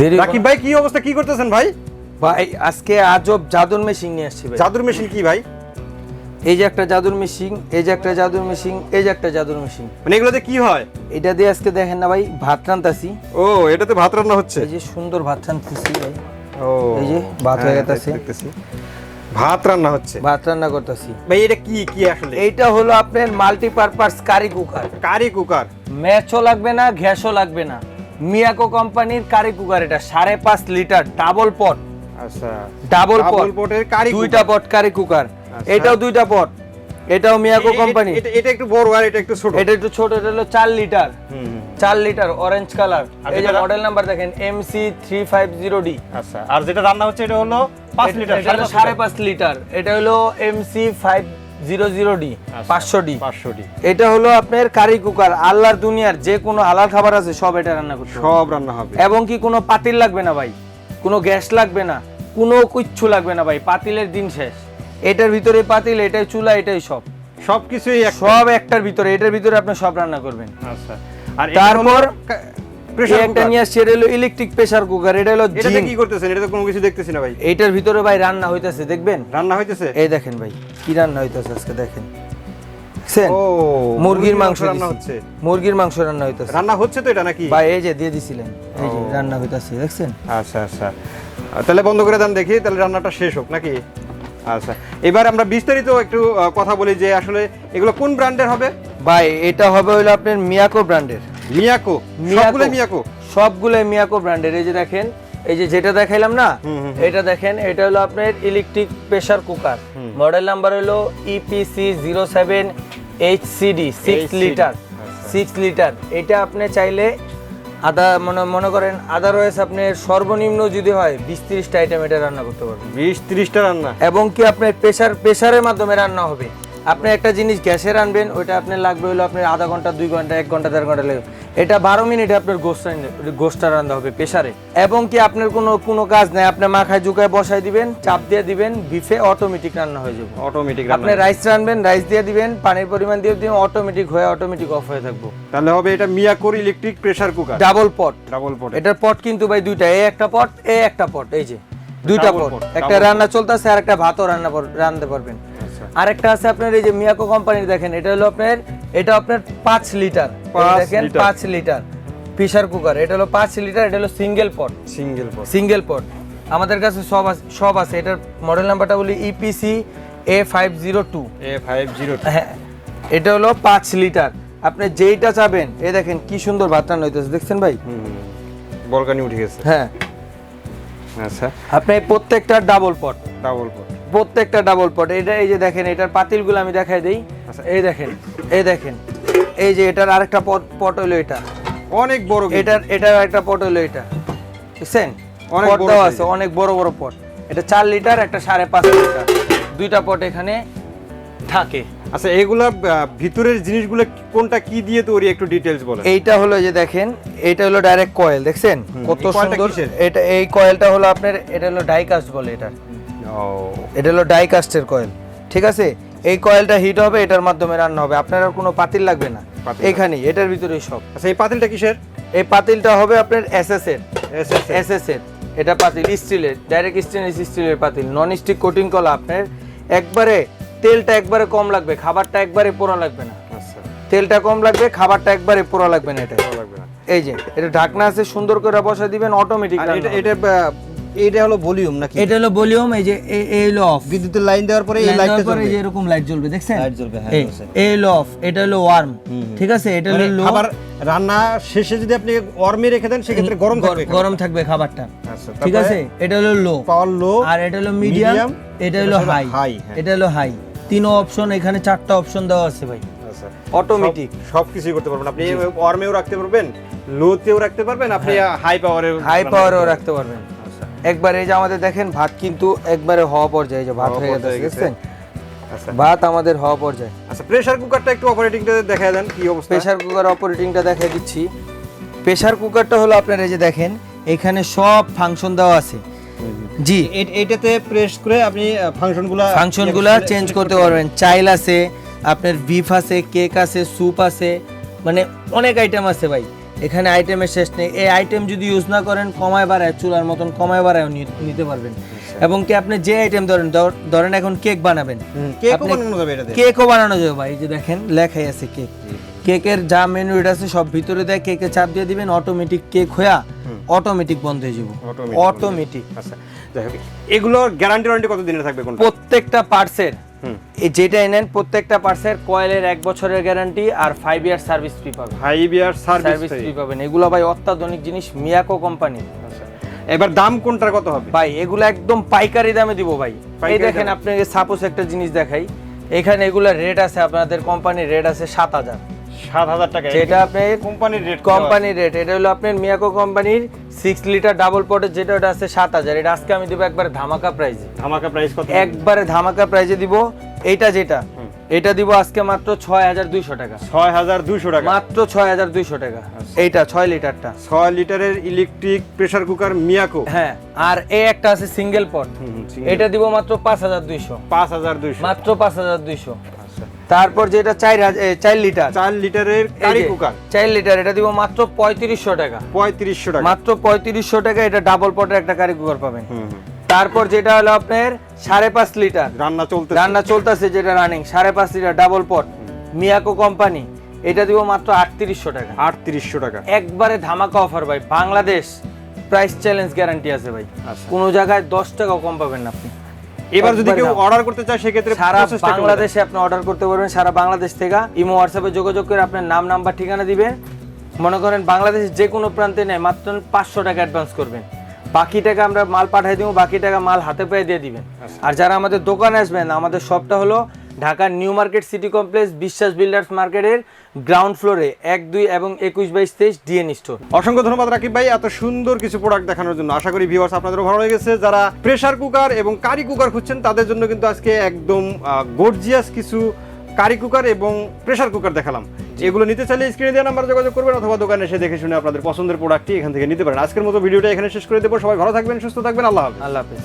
রাকিব ভাই কি অবস্থা? কি করতেছেন ভাই? ভাই আজকে আজব জাদুর মেশিন নিয়ে আসছি ভাই। জাদুর মেশিন কি ভাই? এই যে একটা জাদুর মেশিন এই যে একটা জাদুর মেশিন এই যে একটা জাদুর মেশিন মানে এগুলোতে কি হয়? এটা দিয়ে আজকে দেখেন না ভাই ভাত রান্তাছি। ও এটাতে ভাত রান্না হচ্ছে। এই যে সুন্দর ভাত রান্তাছি ভাই। ও এই যে ভাত হয়ে হ্যাঁ, গেছে। দেখতেছি। ভাত রান্না হচ্ছে। ভাত রান্না করতেছি। ভাই এটা কি কি আসলে? এইটা হলো আপনার multipurpose curry cooker curry cooker ম্যাচও লাগবে না গ্যাসও লাগবে না। মিয়াকো কোম্পানির কারি কুকার এটা সাড়ে পাঁচ লিটার ডাবল পট আচ্ছা। ডাবল পট পটের কারি দুইটা পট কারি কুকার আচ্ছা। এটাও দুইটা পট এটাও মিয়াকো কোম্পানি। এটা একটু বড় আর এটা একটু ছোট। এটা একটু ছোট এটা হলো চার লিটার। চার লিটার অরেঞ্জ কালার এই যে মডেল নাম্বার দেখেন M C three five zero D আচ্ছা। আর যেটা রান্না হচ্ছে এটা হলো পাঁচ লিটার এটা সাড়ে পাঁচ লিটার। এটা হলো ফাইভ জিরো জিরো ডি আচ্ছা। পাঁচশো ডি। পাঁচশো ডি। এটা হলো আপনার কারি কুকার আল্লাহর দুনিয়ার যে কোনো হালাল খাবার আছে সব এটা রান্না করতে সব রান্না হবে। এবং কি কোনো পাতিল লাগবে না ভাই? কোনো গ্যাস লাগবে না কোনো কিচ্ছু লাগবে না ভাই পাতিলের দিন শেষ। এটার ভিতরে পাতিল এটাই চুলা এটাই সব। সবকিছুই সব একটার ভিতরে এটার ভিতরে আপনি সব রান্না করবেন। আচ্ছা। আর তারপর প্রেসার একটা নিয়ে আসছি এটা হলো ইলেকট্রিক প্রেসার কুকার এটা হলো কি করতেছেন? এটা তো কোনো কিছু দেখতেছি না ভাই। এইটার ভিতরে ভাই রান্না হইতাছে দেখবেন? রান্না হইতেছে? এই দেখেন ভাই। কি রান্না হইতাছে আজকে দেখেন। দেখছেন? ও মুরগির মাংস রান্না হচ্ছে। মুরগির মাংস রান্না হইতাছে। রান্না হচ্ছে তো এটা নাকি? ভাই এই যে দিয়ে দিছিলেন। এই যে। রান্না হইতাছে দেখছেন? আচ্ছা আচ্ছা। তাহলে বন্ধ করে দেন দেখি তাহলে রান্নাটা শেষ হোক নাকি? আচ্ছা। এবার আমরা বিস্তারিত একটু কথা বলি যে আসলে এগুলো কোন ব্র্যান্ডের হবে? ভাই এটা হবে হলো আপনার মিয়াকো ব্র্যান্ডের। মিয়াকো সবগুলো মিয়াকো? সবগুলো মিয়াকো ব্র্যান্ডের। এই যে দেখেন এই যে যেটা দেখাইলাম না এটা দেখেন এটা হলো আপনার electric pressure cooker model number হলো E P C zero seven H H C D six litre. Six litre এটা আপনি চাইলে আদা মনে মনে করেন আদারওয়াইজ আপনি সর্বনিম্ন যদি হয় বিশ তিরিশটা আইটেম এটা রান্না করতে পারবেন। বিশ তিরিশটা রান্না? এবং কি আপনার প্রেশার প্রেসারের মাধ্যমে রান্না হবে? আপনি একটা জিনিস গ্যাসে রানবেন ওইটা আপনার লাগবে হলো আপনার আধা ঘণ্টা দুই ঘণ্টা এক ঘণ্টা দেড় ঘণ্টা লাগবে এটা বারো মিনিটে আপনার গোস্ত গোস্তটা রান্না হবে প্রেশারে এবং কি আপনার কোনো কোনো কাজ নাই আপনি মাখায় জুকায় বসাই দিবেন চাপ দিয়ে দিবেন বিফে অটোমেটিক রান্না হয়ে যাবে। অটোমেটিক আপনি রাইস রানবেন রাইস দিয়ে দিবেন পানির পরিমাণ দিয়ে দিবেন অটোমেটিক হয়ে অটোমেটিক অফ হয়ে থাকব। তাহলে হবে এটা মিয়াকোর electric pressure cooker double pot double pot এটার পট কিন্তু ভাই দুইটা এ একটা পট এই একটা পট এই যে দুইটা পট একটা রান্না চলতেছে আর একটা ভাতও রান্না রাঁধতে পারবেন। আচ্ছা। আরেকটা আছে আপনার এই যে মিয়াকো কোম্পানির দেখেন এটা হলো আপনার এটা আপনার পাঁচ লিটার। পাঁচ দেখেন লিটার। পাঁচ লিটার। প্রেসার কুকার এটা হলো পাঁচ লিটার এটা হলো single pot. Single pot. Single pot. আমাদের কাছে সব আছে সব আছে। এটার মডেল নাম্বারটা বলি E P C A five zero two A five zero হ্যাঁ এটা হলো পাঁচ লিটার। আপনি যেইটা চাবেন এ দেখেন কি সুন্দর ভাত রান্না হইতেছে দেখছেন ভাই? বলকানি উঠে গেছে। হ্যাঁ। আচ্ছা। আপনি প্রত্যেকটা ডাবল পট ডাবল পট প্রত্যেকটা ডাবল পট এটা এই যে দেখেন এটার পাতিলগুলো আমি দেখাই দেই। আচ্ছা। এই দেখেন এই দেখেন এই যে এটার আরেকটা পট পট হলো এটা। অনেক বড়। এটার এটার আরেকটা পট হলো এটা। বুঝছেন? অনেক পট বড় আছে অনেক বড় বড় পট। এটা চার লিটার একটা সাড়ে পাঁচ লিটার। দুইটা পট এখানে থাকে। আচ্ছা এগুলা ভিতরের জিনিসগুলো কোনটা কি দিয়ে তৈরি একটু ডিটেলস বলেন। এইটা হলো যে দেখেন এটা হলো ডাইরেক্ট কয়েল দেখছেন? কত সুন্দর এটা এই কয়েলটা হলো আপনার এটা হলো ডাইকাস্ট বলে এটা ও। এটা হলো ডাইকাস্টের কয়েল ঠিক আছে? এই কয়েলটা হিট হবে এটার মাধ্যমে রান্না হবে। আপনার আর কোনো পাতিল লাগবে না। এখানেই এটার ভিতরেই সব। আচ্ছা এই পাতিলটা কিসের? এই পাতিলটা হবে আপনার এসএস এর এসএস এর এটা পাতিল স্টিলের ডাইরেক্ট স্টেনলেস স্টিলের পাতিল। নন স্টিক কোটিং কলা আপনার একবারে তেলটা একবারে কম লাগবে খাবারটা একবারে পোড়া লাগবে না। আচ্ছা। তেলটা কম লাগবে খাবারটা একবারে পোড়া লাগবে না এটা। লাগবে না। এই যে এটা ঢাকনা আছে সুন্দর করে বসা দিবেন অটোমেটিক এটা এটা হলো ভলিউম নাকি? এটা হলো ভলিউম এই যে এই- এই হলো অফ বিদ্যুতের লাইন দেওয়ার পরে এই লাইটটা জ্বলবে। যে এরকম লাইট জ্বলবে দেখছেন? লাইট জ্বলবে, হ্যাঁ, এই। হলো অফ এটা হলো ওয়ার্ম ঠিক আছে? এটা হলো মানে লো খাবার রান্না শেষে যদি আপনি ওয়ার্মে রেখে দেন সেক্ষেত্রে গরম থাকবে গরম থাকবে খাবারটা। আচ্ছা ঠিক আছে? এটা হলো লো পাওয়ার লো আর এটা হলো মিডিয়াম এটা হলো হলো হাই হ্যাঁ। এটা হলো হাই তিন অপশন এখানে চারটা অপশন দেওয়া আছে ভাই। আচ্ছা। অটোমেটিক সব কিছুই করতে পারবেন। আপনি ওয়ার্মেও রাখতে পারবেন লোতেও রাখতে পারবেন আপনি হাই পাওয়ারে হাই পাওয়ারও রাখতে পারবেন। আচ্ছা একবার এই যে আমাদের দেখেন ভাত কিন্তু একবারে হওয়া পর্যায়ে এই যে ভাত হয়ে গেছে। দেখছেন আচ্ছা। ভাত আমাদের হওয়া পর্যায়ে। আচ্ছা প্রেসার কুকারটা একটু অপারেটিংটা দেখায় দেন কি অবস্থা? প্রেসার কুকার অপারেটিংটা দেখাই দিচ্ছি। প্রেসার কুকারটা হলো আপনারা এই যে দেখেন এখানে সব ফাংশন দেওয়া আছে। জি। এটাতে প্রেস করে আপনি ফাংশনগুলো ফাংশনগুলো চেঞ্জ করতে পারবেন। চাইল আছে আপনার বিফ আছে কেক আছে স্যুপ আছে মানে অনেক আইটেম আছে ভাই। এখানে আইটেমের শেষ নেই। এই আইটেম যদি ইউজ না করেন কমায় বাড়ায় চুলার মতন কমায় বাড়ায় নিতে পারবেন। এবং কি আপনি যে আইটেম ধরেন ধরেন এখন কেক বানাবেন। কেকও বানানো যাবে ভাই যে দেখেন লেখাই আছে কেক কেকের যা মেনু এটা আছে সব ভিতরে দেয় কেকে চাপ দিয়ে দিবেন অটোমেটিক কেক হয়ে অটোমেটিক বন্ধ হয়ে যাব। অটোমেটিক আচ্ছা এগুলোর গ্যারান্টি ওয়ারেন্টি কত দিনের থাকবে প্রত্যেকটা পার্টসের। যেটা এনেন প্রত্যেকটা পার্সের কয়েলের এক বছরের গ্যারান্টি আর ফাইভ ইয়ার সার্ভিস ফ্রি পাবেন। ফাইভ ইয়ার সার্ভিস ফ্রি পাবেন। এগুলো ভাই অত্যাধুনিক জিনিস মিয়াকো কোম্পানি এবার দাম কোনটার কত হবে? ভাই এগুলো একদম পাইকারি দামে দিব ভাই। এই দেখেন আপনাকে সাপোজ একটা জিনিস দেখাই। এখানে এগুলো রেট আছে আপনাদের কোম্পানির রেট আছে সাত হাজার। সাত হাজার টাকা। যেটা আপনার কোম্পানির রেট কোম্পানির রেট এটা হলো আপনার মিয়াকো কোম্পানির সিক্স লিটার ডাবল পটের যেটা ওটা আছে সাত হাজার। এটা আজকে আমি দিব একবারে ধামাকা প্রাইজে ধামাকা প্রাইস কত? একবারে ধামাকা প্রাইজে দিব। এইটা যেটা এটা দিব আজকে মাত্র ছয় হাজার দুইশো টাকা। ছয় হাজার দুশো টাকা। মাত্র ছয় হাজার দুইশো টাকা। এইটা ছয় লিটারটা। ছয় লিটারের ইলেকট্রিক প্রেসার কুকার মিয়াকো। হ্যাঁ আর এই একটা আছে সিঙ্গেল পট। এটা দিব মাত্র পাঁচ হাজার দুইশো। পাঁচ হাজার দুইশো। মাত্র পাঁচ হাজার দুইশো। আচ্ছা। তারপর যেটা চার হাজার চার লিটার। চার লিটারের কারি কুকার। চার লিটার এটা দিব মাত্র পঁয়ত্রিশশো টাকা। পঁয়ত্রিশশো টাকা। মাত্র পঁয়ত্রিশশো টাকা এটা ডাবল পটের একটা কারি কুকার পাবেন। তারপর যেটা হলো আপনার সাড়ে পাঁচ লিটার। রান্না চলতে রান্না চলতেছে যেটা রানিং সাড়ে পাঁচ litre double pot Miyako company এটা দিব মাত্র আটত্রিশশো টাকা। আটত্রিশশো টাকা। একবারে ধামাকা অফার ভাই বাংলাদেশ প্রাইস চ্যালেঞ্জ গ্যারান্টি আছে ভাই। আচ্ছা। কোনো জায়গায় দশ টাকাও কম পাবেন না আপনি। এবার যদি কেউ অর্ডার করতে চায় সেক্ষেত্রে সারা? বাংলাদেশে আপনি অর্ডার করতে পারবেন সারা বাংলাদেশ থেকে। ইমো হোয়াটসঅ্যাপে যোগাযোগ করে আপনার নাম নাম্বার ঠিকানা দিবেন। মনে করেন বাংলাদেশের যে কোনো প্রান্তে নেয় মাত্র পাঁচশো টাকা অ্যাডভান্স করবেন। বাকি টাকা আমরা মাল পাঠিয়ে দিব বাকি টাকা মাল হাতে পেয়ে দিয়ে দিবেন। আর যারা আমাদের দোকানে আসবেন আমাদের শপটা হলো ঢাকার New Market City Complex Biswas Builders মার্কেটের গ্রাউন্ড ফ্লোরে এক দুই এবং একুশ বাইশ তেইশ ডিএন স্টোর। অসংখ্য ধন্যবাদ রাকিব ভাই এত সুন্দর কিছু প্রোডাক্ট দেখানোর জন্য। আশা করি ভিউয়ার্স আপনাদেরও ভালো লেগেছে। যারা প্রেশার কুকার এবং কারি কুকার খুঁজছেন তাদের জন্য কিন্তু আজকে একদম গর্জিয়াস কিছু কারি কুকার এবং প্রেসার কুকার দেখালাম। এগুলো নিতে চাইলে স্ক্রিনে দেওয়া নাম্বার যোগাযোগ করবেন অথবা দোকানে এসে দেখে শুনে আপনাদের পছন্দের প্রোডাক্টটি এখান থেকে নিতে পারেন। আজকের মতো ভিডিওটা এখানে শেষ করে দেবো। সবাই ভালো থাকবেন সুস্থ থাকবেন। আল্লাহ আল্লাহ হাফেজ।